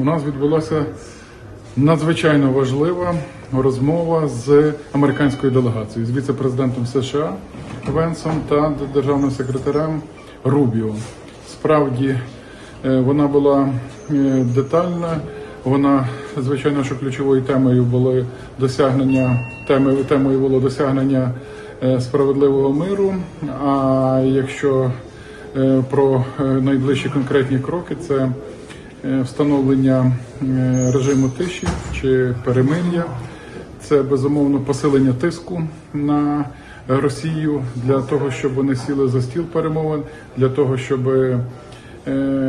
у нас відбулася надзвичайно важлива розмова з американською делегацією, з віце-президентом США Венсом та державним секретарем Рубіо. Справді е, вона була е, детальна. Вона звичайно, що ключовою темою було досягнення теми темою було досягнення е, справедливого миру. А якщо про найближчі конкретні кроки, це встановлення е, режиму тиші чи перемир'я, це безумовно посилення тиску на Росію для того, щоб вони сіли за стіл перемовин, для того, щоб е,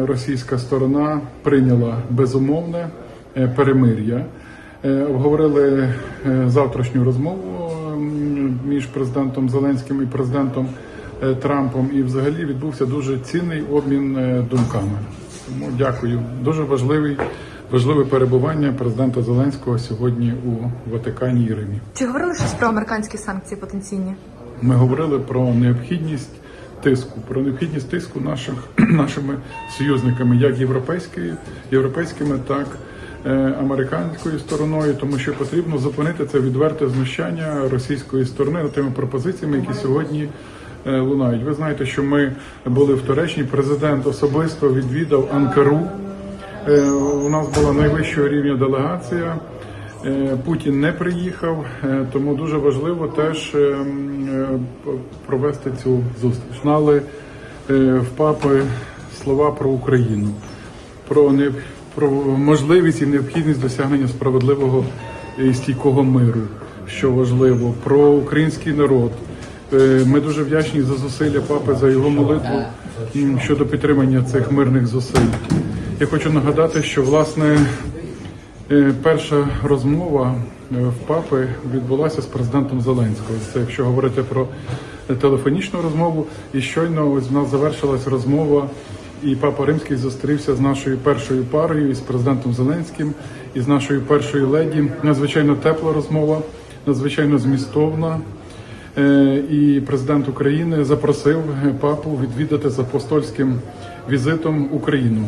російська сторона прийняла безумовне е, перемир'я. Е, Обговорили е, завтрашню розмову між президентом Зеленським і президентом е, Трампом, і взагалі відбувся дуже цінний обмін е, думками. Тому дякую. Дуже важливий важливе перебування президента Зеленського сьогодні у Ватикані і Римі. Чи говорили щось про американські санкції потенційні? Ми говорили про необхідність тиску, про необхідність тиску наших нашими союзниками, як європейської, європейськими, так е, американською стороною, тому що потрібно зупинити це відверте знущання російської сторони тими пропозиціями, які сьогодні. Е, Лунають. Ви знаєте, що ми були в Туреччині. Президент особисто відвідав Анкару. Е, У нас була найвищого рівня делегація. Е, Путін не приїхав, тому дуже важливо теж е, м, е, п- провести цю зустріч. Знали в папи слова про Україну, про не про можливість і необхідність досягнення справедливого і стійкого миру, що важливо, про український народ. Е, Ми дуже вдячні за зусилля папи за його молитву щодо підтримання цих мирних зусиль. Я хочу нагадати, що власне Е, Перша розмова е, в папи відбулася з президентом Зеленського. Це якщо говорити про телефонічну розмову, і щойно ось в нас завершилась розмова, і папа Римський зустрівся з нашою першою парою, і з президентом Зеленським, і з нашою першою леді. Надзвичайно тепла розмова, надзвичайно змістовна. Е, І президент України запросив е, папу відвідати з апостольським візитом Україну.